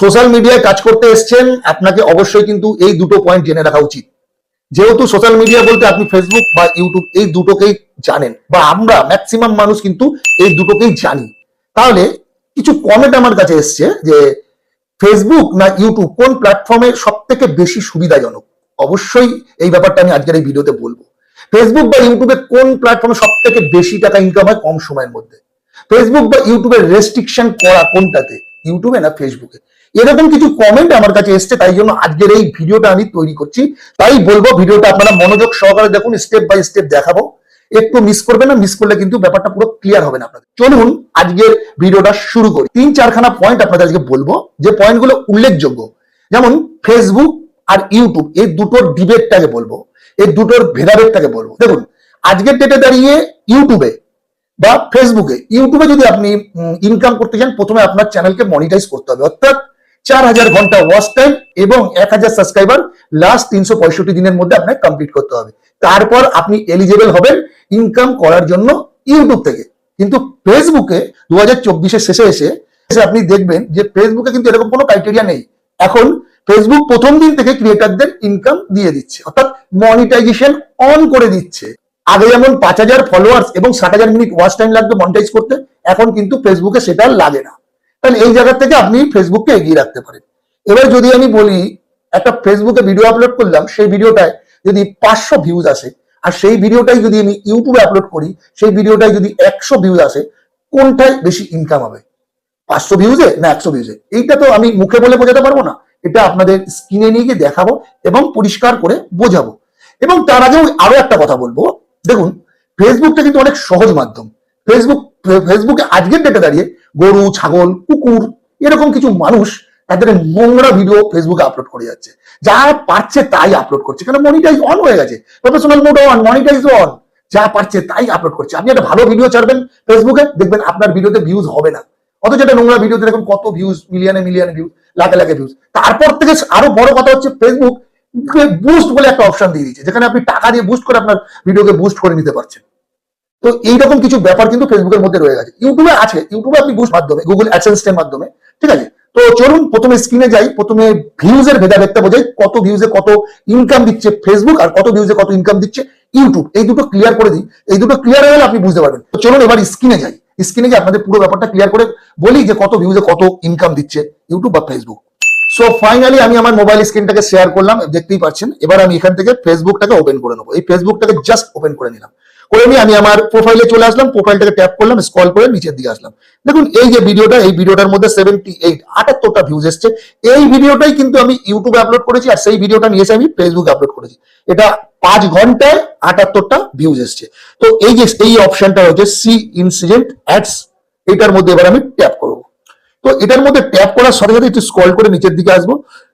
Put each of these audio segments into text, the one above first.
Social মিডিয়ায় কাজ করতে এসছেন, আপনাকে অবশ্যই কিন্তু এই দুটো পয়েন্ট জেনে রাখা উচিত। যেহেতু সোশ্যাল মিডিয়া বলতে আপনি ফেসবুক বা ইউটিউব এই দুটোকেই জানেন, বা আমরা ম্যাক্সিমাম মানুষ কিন্তু এই দুটোকেই জানি। তাহলে কিছু কমেন্ট আমার কাছে এসছে যে ফেসবুক না ইউটিউব কোন প্ল্যাটফর্মে সব থেকে বেশি সুবিধাজনক? অবশ্যই এই ব্যাপারটা আমি আজকের এই ভিডিওতে বলব। ফেসবুক বা ইউটিউবে কোন প্ল্যাটফর্মে সব থেকে বেশি টাকা ইনকাম হয়? কম সময়ের মধ্যে। ফেসবুক বা ইউটিউবের রেস্ট্রিকশন করা কোনটাতে? ইউটিউবে না ফেসবুকে এরকম কিছু কমেন্ট আমার কাছে এসছে, তাই জন্য আজকের এই ভিডিওটা আমি তৈরি করছি। তাই বলব, ভিডিওটা আপনারা মনোযোগ সহকারে দেখুন স্টেপ বাই স্টেপ দেখাবো। একটু মিস করবে না মিস করলে কিন্তু ব্যাপারটা পুরো ক্লিয়ার হবে না আপনাদের। চলুন আজকের ভিডিওটা শুরু করি। তিন চারখানা পয়েন্ট আপনাদের আজকে বলব, যে পয়েন্টগুলো উল্লেখযোগ্য। যেমন ফেসবুক আর ইউটিউব এই দুটোর ডিবেটটাকে বলব, এই দুটোর ভেদাভেদটাকে বলব। দেখুন, আজকের ডেটে দাঁড়িয়ে ইউটিউবে বা ফেসবুকে ইউটিউবে যদি আপনি ইনকাম করতে চান, প্রথমে আপনার চ্যানেলকে মনিটাইজ করতে হবে। অর্থাৎ চার হাজার ঘণ্টা ওয়াচ টাইম এবং এক হাজার সাবস্ক্রাইবার লাস্ট তিনশো পঁয়ষট্টি দিনের মধ্যে আপনাকে কমপ্লিট করতে হবে। তারপর আপনি এলিজেবল হবেন ইনকাম করার জন্য ইউটিউব থেকে। কিন্তু ফেসবুকে দু হাজার চব্বিশের শেষে এসে আপনি দেখবেন যে ফেসবুকে কিন্তু এরকম কোনো ক্রাইটেরিয়া নেই। এখন ফেসবুক প্রথম দিন থেকে ক্রিয়েটারদের ইনকাম দিয়ে দিচ্ছে। অর্থাৎ মনিটাইজেশন অন করে দিচ্ছে। আগে যেমন পাঁচ হাজার ফলোয়ার্স এবং ষাট হাজার মিনিট ওয়াচ টাইম লাগতো মনিটাইজ করতে, এখন কিন্তু ফেসবুকে সেটা লাগে না। তাহলে এই জায়গা থেকে আপনি ফেসবুককে এগিয়ে রাখতে পারেন। এবার যদি আমি বলি, একটা ফেসবুকে ভিডিও আপলোড করলাম, সেই ভিডিওটায় যদি পাঁচশো ভিউজ আসে, আর সেই ভিডিওটাই যদি আমি ইউটিউবে আপলোড করি, সেই ভিডিওটায় যদি একশো ভিউজ আসে, কোনটায় বেশি ইনকাম হবে? পাঁচশো ভিউজে না একশো ভিউজে এইটা তো আমি মুখে বলে বোঝাতে পারব না। এটা আপনাদের স্ক্রিনে নিয়ে গিয়ে দেখাবো এবং পরিষ্কার করে বোঝাবো। এবং তার আগেও আরও একটা কথা বলব। দেখুন ফেসবুকটা কিন্তু অনেক সহজ মাধ্যম। ফেসবুক ফেসবুকে আজকের ডেটে দাঁড়িয়ে গরু, ছাগল, কুকুর, এরকম কিছু মানুষ তাদের নোংরা ভিডিও ফেসবুকে আপলোড করে যাচ্ছে। যা পারছে তাই আপলোড করছে। কারণ মনিটাইজ অন হয়ে গেছে। Professional mode on monetize on যা পারছে তাই আপলোড করছে। আপনি একটা ভালো ভিডিও ছাড়বেন ফেসবুকে দেখবেন আপনার ভিডিওতে ভিউজ হবে না। অথচ একটা নোংরা ভিডিওতে দেখুন কত ভিউজ মিলিয়নে মিলিয়নে ভিউজ লাখে লাখে ভিউজ তারপর থেকে আরও বড় কথা হচ্ছে ফেসবুক বুস্ট বলে একটা অপশন দিয়ে দিচ্ছে। যেখানে আপনি টাকা দিয়ে বুস্ট করে আপনার ভিডিওকে বুস্ট করে নিতে পারছেন। তো এইরকম কিছু ব্যাপার কিন্তু ফেসবুকের মধ্যে রয়ে গেছে। ইউটিউবে আছে, ইউটিউবে আপনি বুস্ট মাধ্যমে গুগল অ্যাডসেন্সের মাধ্যমে, ঠিক আছে? তো চলুন, প্রথমে স্ক্রিনে যাই, প্রথমে ভিউজের ভেদাভেদটা বোঝাই, কত ভিউজে কত ইনকাম দিচ্ছে ফেসবুক আর কত ভিউজে কত ইনকাম দিচ্ছে ইউটিউব এই দুটো ক্লিয়ার করে দিই। এই দুটো ক্লিয়ার হয়ে গেলে আপনি বুঝতে পারবেন। তো চলুন এবার স্ক্রিনে যাই। স্ক্রিনে গিয়ে আপনাদের পুরো ব্যাপারটা ক্লিয়ার করে বলি যে কত ভিউজে কত ইনকাম দিচ্ছে ইউটিউব বা ফেসবুক সো ফাইনালি আমি আমার মোবাইল স্ক্রিনটাকে শেয়ার করলাম, দেখতেই পাচ্ছেন। এবার আমি এখান থেকে ফেসবুকটাকে ওপেন করে নেব। এই ফেসবুকটাকে জাস্ট ওপেন করে নিলাম। করে নিয়ে আমি আমার প্রোফাইলে চলে আসলাম প্রোফাইলটাকে ট্যাপ করলাম স্ক্রল করে নিচের দিকে আসলাম। দেখুন, এই যে ভিডিওটা এই ভিডিওটার মধ্যে সেভেন্টি এইট আটাত্তরটা ভিউজ এসছে। এই ভিডিওটাই কিন্তু আমি ইউটিউবে আপলোড করেছি, আর সেই ভিডিওটা নিয়ে এসে আমি ফেসবুকে আপলোড করেছি। এটা পাঁচ ঘন্টায় আটাত্তরটা ভিউজ এসছে। তো এই যে, এই অপশনটা হচ্ছে সি ইনসিডেন্ট অ্যাডস এটার মধ্যে এবার আমি ট্যাপ করব। তো এটার মধ্যে ট্যাপ করার সাথে সাথে একটু স্ক্রল করে নিচের দিকে আসব।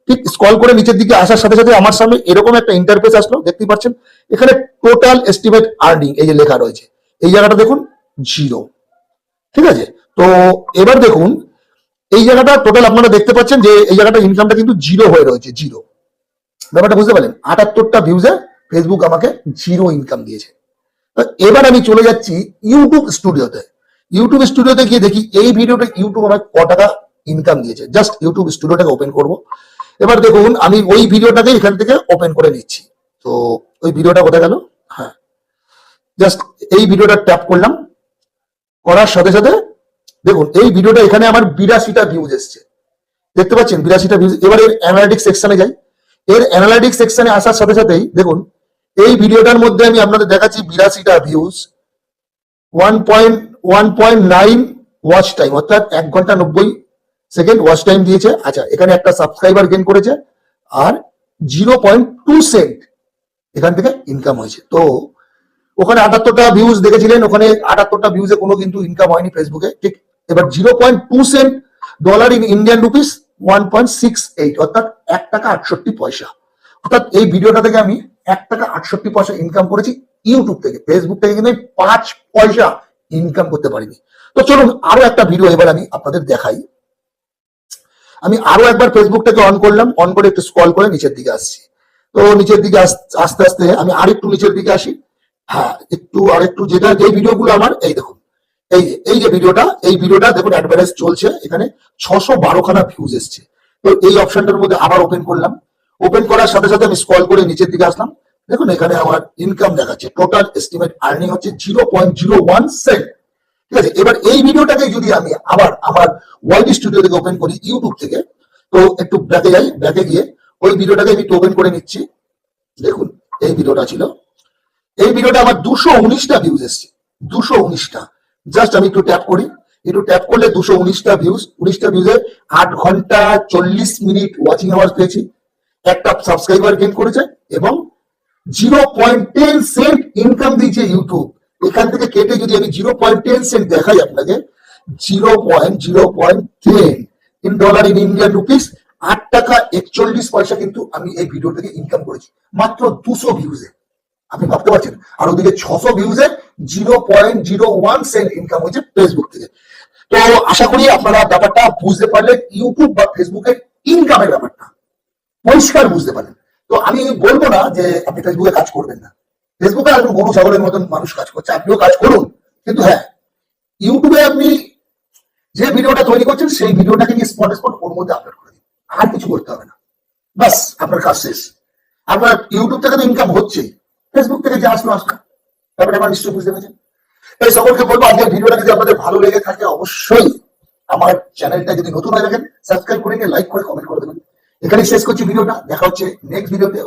ঠিক স্ক্রল করে নিচের দিকে আসার সাথে সাথে আমার সামনে এরকম একটা ইন্টারফেস আসলো, দেখতেই পাচ্ছেন? এখানে টোটাল এস্টিমেট আর্নিং এই যে লেখা রয়েছে, এই জায়গাটা দেখুন জিরো ঠিক আছে? তো এবার দেখুন, এই জায়গাটা টোটাল আপনারা দেখতে পাচ্ছেন যে এই জায়গাটা ইনকামটা কিন্তু জিরো হয়ে রয়েছে জিরো ব্যাপারটা বুঝতে পারলেন? আটাত্তরটা ভিউজে ফেসবুক আমাকে জিরো ইনকাম দিয়েছে। এবার আমি চলে যাচ্ছি ইউটিউব স্টুডিওতে ইউটিউব স্টুডিওতে গিয়ে দেখি এই ভিডিওটা ইউটিউব আমাকে ক টাকা ইনকাম দিয়েছে। জাস্ট ইউটিউব স্টুডিওটাকে ওপেন করব। এবার দেখুন, আমি ওই ভিডিওটাকে এখান থেকে ওপেন করে নিচ্ছি। তো ওই ভিডিওটা কোথায় গেল? হ্যাঁ। জাস্ট এই ভিডিওটা ট্যাপ করলাম। করার সাথে সাথে দেখুন, এই ভিডিওটা এখানে আমার বিরাশিটা ভিউজ এসছে। দেখতে পাচ্ছেন? বিরাশিটা ভিউজ এবার এর অ্যানালাইটিক সেকশনে যাই। এর অ্যানালাইটিক সেকশনে আসার সাথে সাথেই দেখুন, এই ভিডিওটার মধ্যে আমি আপনাদের দেখাচ্ছি বিরাশিটা views one point one point nine watch time অর্থাৎ এক ঘণ্টা নব্বই সেকেন্ড ওয়াচ টাইম দিয়েছে। আচ্ছা এখানে একটা সাবস্ক্রাইবার গেন করেছে, আর জিরো পয়েন্ট টু সেন্ট এখান থেকে ইনকাম হয়েছে। তো ওখানে আটাত্তরটা ভিউজ দেখেছিলেন, ওখানে আটাত্তরটা ভিউজে কোনো কিন্তু ইনকাম হয়নি ফেসবুকে ঠিক, এবার zero point two cent dollar in Indian rupees one point six eight অর্থাৎ এক টাকা আটষট্টি পয়সা। অর্থাৎ এই ভিডিওটা থেকে আমি এক টাকা আটষট্টি পয়সা ইনকাম করেছি ইউটিউব থেকে। ফেসবুক থেকে কিন্তু পাঁচ পয়সা ইনকাম করতে পারিনি। তো চলুন আরও একটা ভিডিও এবার আমি আপনাদের দেখাই। আমি আরও একবার ফেসবুকটাকে অন করলাম অন করে একটু স্ক্রল করে নিচের দিকে আসছি। তো নিচের দিকে আস- আস্তে আস্তে আমি আরেকটু নিচের দিকে আসি। হ্যাঁ একটু আরেকটু যেটা যে ভিডিওগুলো আমার, এই দেখুন। এই এই যে ভিডিওটা এই ভিডিওটা দেখুন অ্যাডভার্টাইজ চলছে, এখানে ছশো বারো খানা ভিউজ এসছে। তো এই অপশনটার মধ্যে আবার ওপেন করলাম। ওপেন করার সাথে সাথে আমি স্ক্রল করে নিচের দিকে আসলাম। দেখুন, এখানে আমার ইনকাম দেখাচ্ছে। টোটাল এস্টিমেট আর্নিং হচ্ছে zero point zero one cent ঠিক আছে, এবার এই ভিডিওটাকে যদি আমি আবার আমার ওয়াইড স্টুডিও থেকে ওপেন করি ইউটিউব থেকে, তো একটু ব্যাকে যাই, ব্যাকে গিয়ে ওই ভিডিওটাকে আমি একটু ওপেন করে নিচ্ছি। দেখুন, এই ভিডিওটা ছিল। এই ভিডিওটা আমার দুশো উনিশটা ভিউজ এসছে। দুশো উনিশটা। জাস্ট আমি একটু ট্যাপ করি। একটু ট্যাপ করলে দুশো উনিশটা ভিউজ উনিশটা ভিউজে আট ঘণ্টা চল্লিশ মিনিট ওয়াচিং আওয়ার্স পেয়েছি। একটা সাবস্ক্রাইবার গেন করেছে এবং zero point ten cent income দিয়েছে ইউটিউব এখান থেকে কেটে যদি আমি জিরো পয়েন্ট টেন সেন্ট দেখাই আপনাকে zero point zero point ten in dollar in Indian rupees আট টাকা একচল্লিশ পয়সা কিন্তু আমি এই ভিডিও থেকে ইনকাম করেছি। মাত্র দুশো ভিউজে আপনি ভাবতে পারছেন? আর ওদিকে ছশো ভিউজে zero point zero one cent income হয়েছে ফেসবুক থেকে। তো আশা করি আপনারা ব্যাপারটা বুঝতে পারলেন ইউটিউব বা ফেসবুকের ইনকামের ব্যাপারটা। পরিষ্কার বুঝতে পারলেন। তো আমি বলব না যে আপনি ফেসবুকে কাজ করবেন না। ফেসবুকে একদম গরু, ছাগলের মতন মানুষ কাজ করছে, আপনিও কাজ করুন। কিন্তু হ্যাঁ ইউটিউবে আপনি যে ভিডিওটা তৈরি করছেন, সেই ভিডিওটাকে নিয়ে স্পট স্পট ওর মধ্যে আপলোড করে দিন। আর কিছু করতে হবে না। বাস আপনার কাজ শেষ। আপনার ইউটিউব থেকে তো ইনকাম হচ্ছে। ফেসবুক থেকে যে আসলো আসলো। ব্যাপারটা আমার নিশ্চয়ই বুঝতে পেরেছেন। এই সকলকে বলব, আজকের ভিডিওটা যদি আপনাদের ভালো লেগে থাকে, অবশ্যই আমার চ্যানেলটা যদি নতুন হয়ে থাকেন সাবস্ক্রাইব করে নিয়ে লাইক করে কমেন্ট করে দেবেন। এখানে শেষ করছি ভিডিওটা দেখা হচ্ছে নেক্সট ভিডিওতে